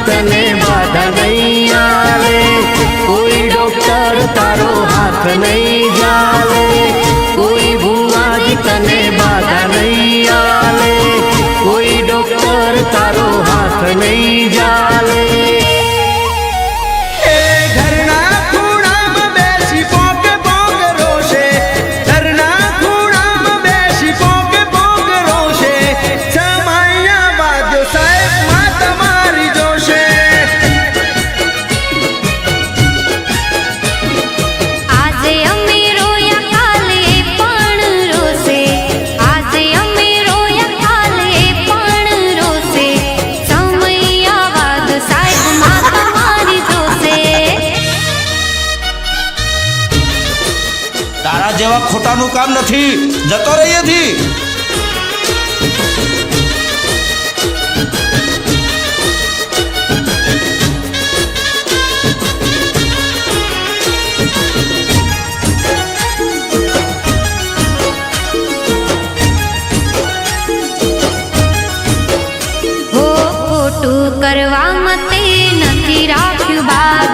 તને બાધા નહીં આવે કોઈ ડોક્ટર તારો હાથ નહીં જાલે કોઈ ભૂમાજી તને બાધા નહીં આવે કોઈ ડોક્ટર તારો હાથ નહીં જાલે તારા જેવા ખોટાનું કામ નથી. જતો રહીએથી નથી રાખ્યું કરવામાં